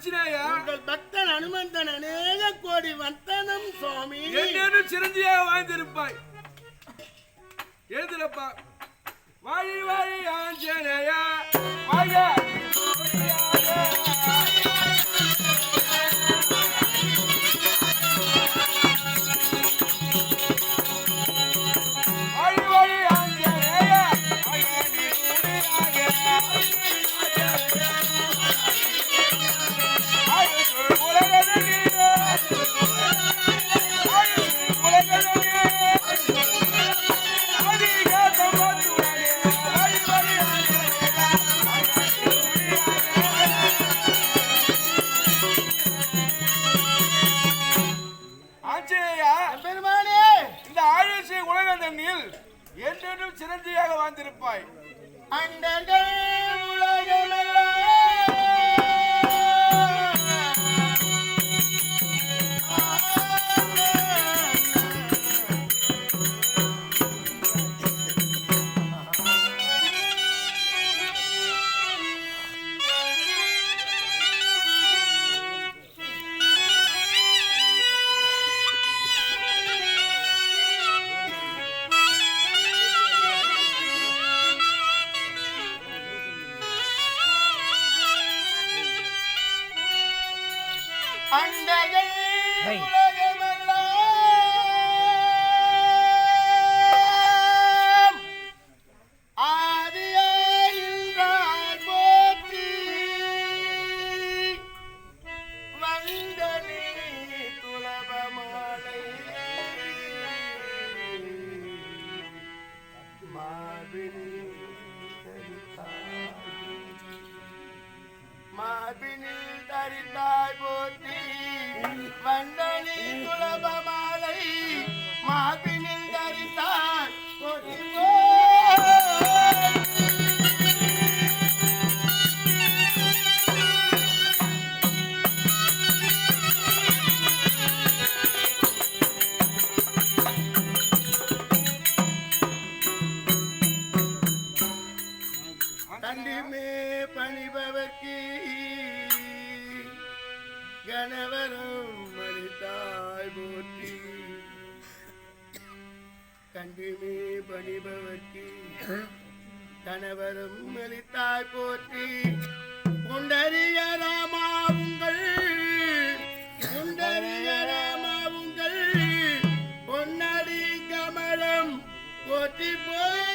ஆஞ்சநேய பக்தன் அனுமந்தன் அநேக கோடி வர்த்தனம் சுவாமி. என்னென்னு சிரஞ்சியாக வாழ்ந்திருப்பாய்? எழுதுறப்பா வாழி வாழி ஆஞ்சநேயா. வாழ உலகமெல்லாம் ஆதியாயின்றார் போற்றி வந்தனி வந்தனி துலபமாலை மாபினில் தரித்தாய் போற்றி கண்டிமே பணிபவர்க்கு கணவரும் மனிதாய் போற்றி. கண்டுமே பணிபவர்க்கு கணவரும் மலித்தாய் போற்றி. குண்டரிய ராமா உங்கள் குண்டரிய ராமா உங்கள் பொன்னடி கமலம் போற்றி போற்றி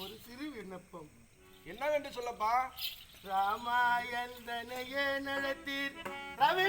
ஒரு சிறு விண்ணப்பம். என்னவென்று சொல்லப்பா? ராமாயந்தனையே நடத்தீர். ரவி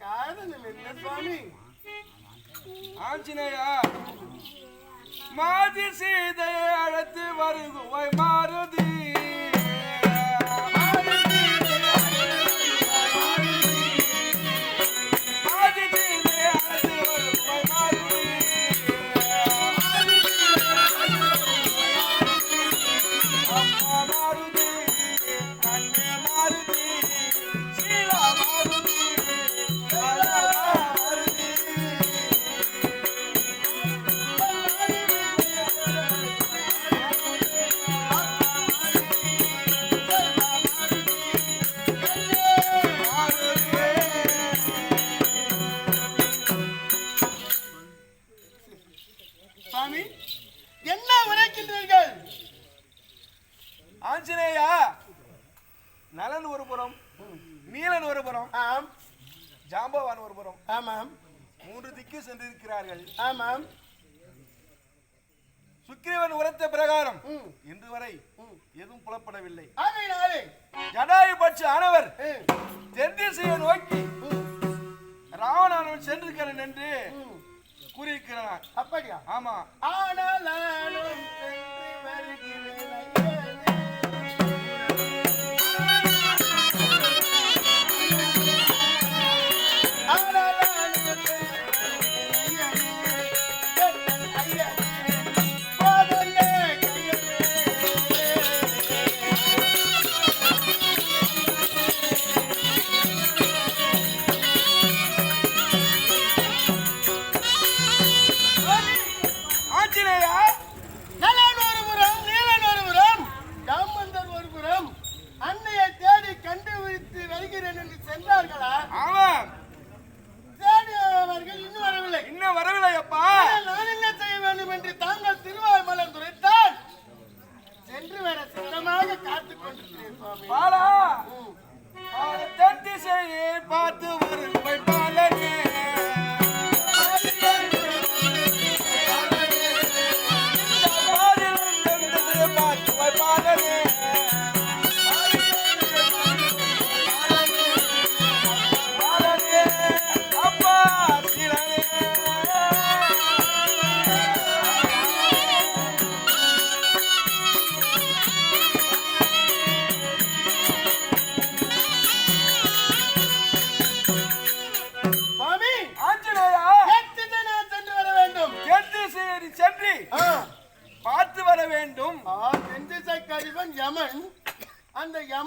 காதல் என்ன சுவாமி? ஆஞ்சநேயா மாதி சீதையை அழைத்து வருகுவாய் மாருதி. புறம் ஆம். ஜாம்பவான் ஒரு ஆமாம். மூன்று திக்கு சென்றிருக்கிறார்கள். ஆமாம். சுக்கிரவன் உரைத்த பிரகாரம் இன்று வரை எதுவும் புலப்படவில்லை. ஜடாயுபட்ச ஆனவர் தென் திசையை நோக்கி ராவணானவன் சென்றிருக்கிறேன் என்று கூறியிருக்கிறான் அப்படியா? ஆமா. ஆனால்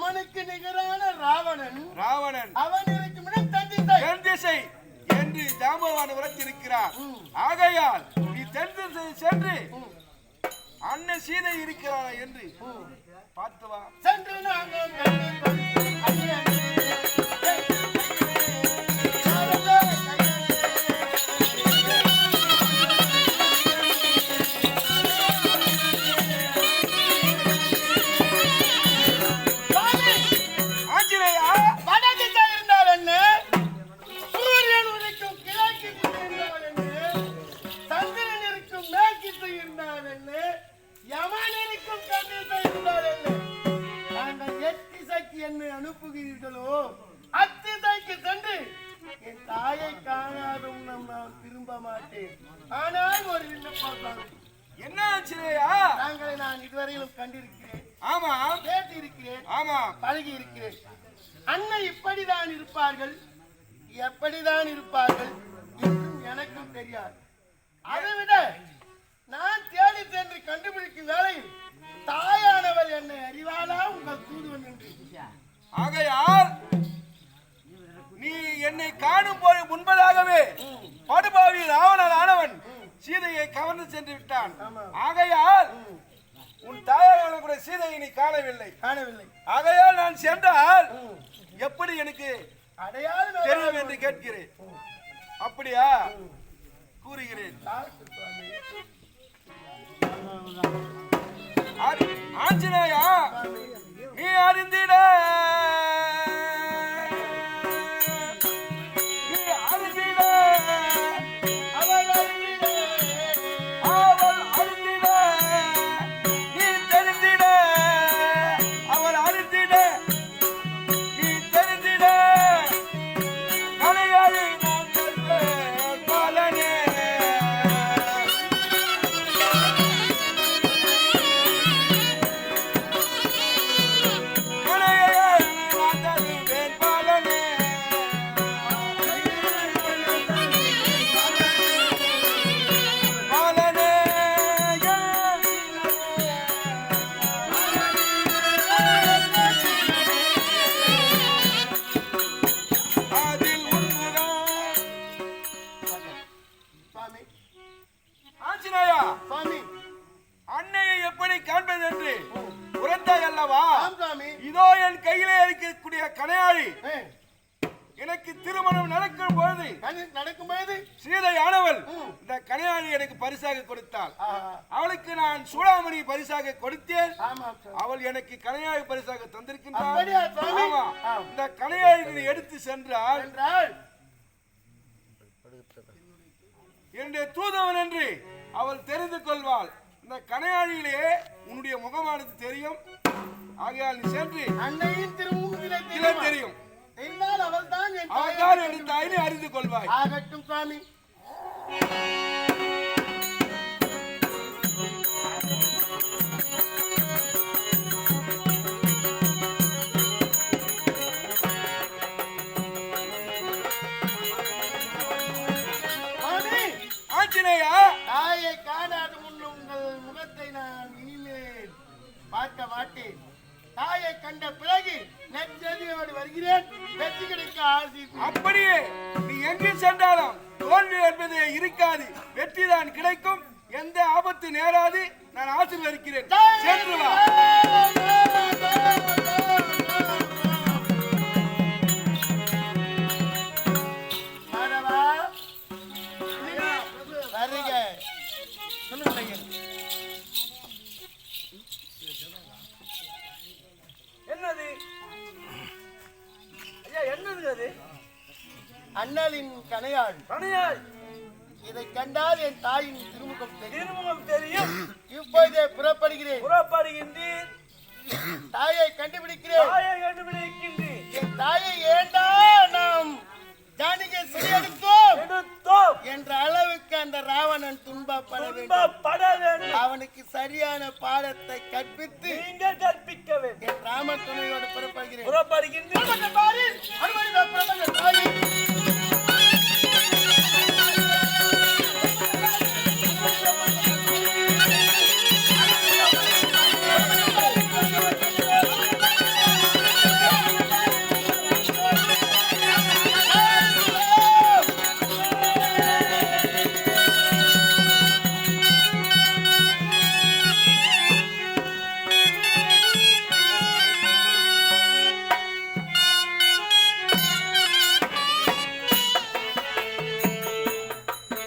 அவனுக்கு நிகரான ராவணன். ராவணன். அவன் இருக்கும் இடம் தென் திசை என்று ஜாம்பவான் உரைத்திருக்கிறார் ஆகையால் நீ தென் திசை சென்று அண்ணன் சீதை இருக்கிறாரா என்று பார்த்துவா சென்று நாங்கள் பேசி இருக்கிறேன் ஆமா. பழகி இருக்கிறேன் அண்ணன் இப்படிதான் இருப்பார்கள்? எப்படிதான் இருப்பார்கள்? என்றும் எனக்கும் தெரியாது. அதை விட நான் தேடி சென்று கண்டுபிடிக்கும் வேளையில் தாயானவள் என்னை அறிவாளா? உங்கள் தூதுவன் என்று ஆகையால் நீ என்னை காணும் போது முன்பதாகவே படுபாவி ராவணன் ஆனவன் சீதையை கவர்ந்து சென்று விட்டான். ஆகையால் உன் தாயார் கூட சீதையை நீ காணவில்லை. காணவில்லை. ஆகையால் நான் சென்றால் எப்படி எனக்கு அடையாளம் தெரியும் என்று கேட்கிறேன். அப்படியா? கூறுகிறேன். ஆஞ்சநேயா. நீ அறிந்திட சூடாமணி பரிசாக கொடுத்தேன். அவள் எனக்கு கனையாளி பரிசாக தந்திருக்கின்றாள். இந்த கனையாளி நீ எடுத்து சென்றால் என்னுடைய தூதவன் என்று அவள் தெரிந்து கொள்வாள். இந்த கனையாளியிலே உன்னுடைய முகமானது தெரியும். ஆகையால் நீ சென்று அன்னையின் திருமுகத்திலே தெரியுமா? அவள் தான் அவள் தான் என் தாயினை அறிந்து கொள்வாய். ஆகட்டும் சுவாமி, ஆபத்து நேராது. நான் ஆசீர்வதிக்கிறேன். சென்று வா. என்னது? ஐயா என்னது அது? அண்ணலின் கனையாள் கணையாய் இதை கண்டால் என் தாயின் திருமுகம் தெரியும். திருமுகம் தெரியும். இப்போதே புறப்படுகிறேன். புறப்படுகின்றேன். தாயை கண்டுபிடிக்கிறேன். தாயை கண்டுபிடிக்கின்றேன். என் தாயை ஏண்டா நாம் ஜானகியை சிறையெடுத்தோம்? எடுத்தோம். என்ற அளவுக்கு அந்த ராவணன் துன்பப்பட வேண்டும். துன்பப்பட வேண்டும். அவனுக்கு சரியான பாடத்தை கற்பித்து நீங்கள் கற்பிக்க வேண்டும். என் ராம துணையோடு புறப்படுகிறேன். புறப்படுகின்றேன்.